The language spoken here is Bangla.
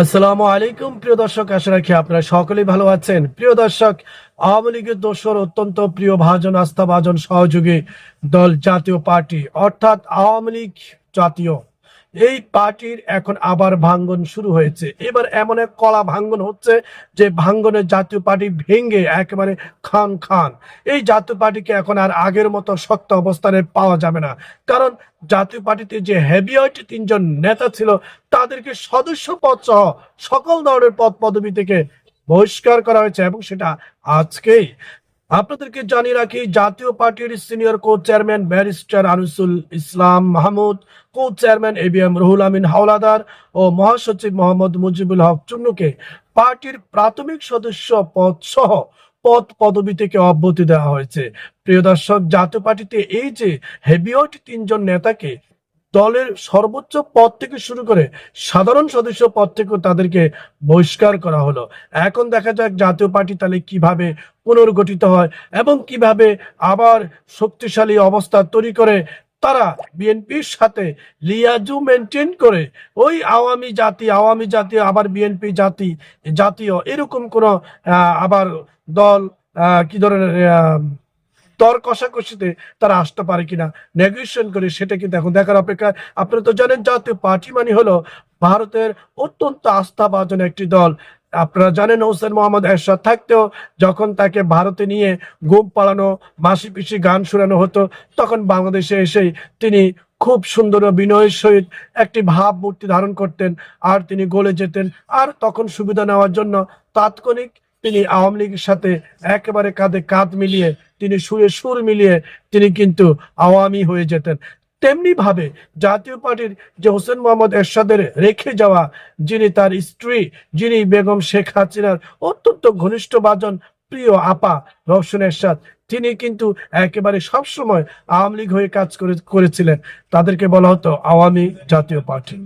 আসসালামু আলাইকুম, প্রিয় দর্শক। আশা রাখি আপনারা সকলেই ভালো আছেন। প্রিয় দর্শক, আওয়ামী লীগের দোসর, অত্যন্ত প্রিয় ভাজন আস্থা ভাজন সহযোগী দল জাতীয় পার্টি, অর্থাৎ আওয়ামী লীগ জাতীয় এই পার্টির এখন আবার ভাঙ্গন শুরু হয়েছে। এবার এমন এক কলা ভাঙ্গন হচ্ছে যে ভাঙ্গনের জাতীয় পার্টি ভেঙে একেবারে খান খান। এই জাতীয় পার্টিকে এখন আর আগের মতো শক্ত অবস্থানে পাওয়া যাবে না। কারণ জাতীয় পার্টিতে যে হেভিওয়েট তিনজন নেতা ছিল, তাদেরকে সদস্য পদ সহ সকল ধরনের পদ পদবি থেকে বহিষ্কার করা হয়েছে এবং সেটা আজকেই। আপনাদেরকে জানিয়ে রাখি, জাতীয় পার্টির senior co chairman barrister Anisul Islam Mahmud co chairman A B M Ruhul Amin Howlader ও মহাসচিব মোহাম্মদ মুজিবুল হক চুন্নুকে পার্টির প্রাথমিক সদস্য পদ সহ পদ পদবি থেকে অব্যাহতি দেওয়া হয়েছে। প্রিয় দর্শক, জাতীয় পার্টিতে এই যে হেভিওয়েট তিনজন নেতাকে দলের সর্বোচ্চ পদ থেকে শুরু করে সাধারণ সদস্য পদ থেকেও তাদেরকে বহিষ্কার করা হলো। এখন দেখা যাক জাতীয় পার্টি তাহলে কীভাবে পুনর্গঠিত হয় এবং কীভাবে আবার শক্তিশালী অবস্থা তৈরি করে তারা বিএনপির সাথে লিয়াজু মেনটেন করে ওই আওয়ামী জাতি আওয়ামী জাতি, আবার বিএনপি জাতি, জাতীয় এরকম কোন আবার দল কি ধরনের দর কষাকষিতে তারা আসতে পারে কিনা? নেগোসিয়েশন করে সেটা কিন্তু এখন দেখার অপেক্ষা আপনারা তো জানেন, জাতীয় পার্টি মানে হলো ভারতের অত্যন্ত আস্থাভাজন একটি দল। আপনারা জানেন হোসেন মোহাম্মদ এরশাদ থাকতেও যখন তাকে ভারতে নিয়ে গোপ পালানো মাসি পিসি গান শোনানো হতো, তখন বাংলাদেশে এসেই তিনি খুব সুন্দর বিনয়ের সহিত একটি ভাবমূর্তি ধারণ করতেন। আর তিনি গলে যেতেন। আর তখন সুবিধা নেওয়ার জন্য তাৎক্ষণিক তিনি আওয়ামী লীগের সাথে একেবারে কাঁধে কাঁধ মিলিয়ে তিনি সুরে সুর মিলিয়ে তিনি কিন্তু আওয়ামী হয়ে যেতেন। তেমনি ভাবে জাতীয় পার্টির যে হোসেন মোহাম্মদ এরশাদের রেখে যাওয়া, যিনি তার স্ত্রী, যিনি বেগম শেখ হাসিনার অত্যন্ত ঘনিষ্ঠ বাজন প্রিয় আপা রওশন এরশাদ, তিনি কিন্তু একেবারে সবসময় আওয়ামী লীগ হয়ে কাজ করে, করেছিলেন। তাদেরকে বলা হতো আওয়ামী জাতীয় পার্টি।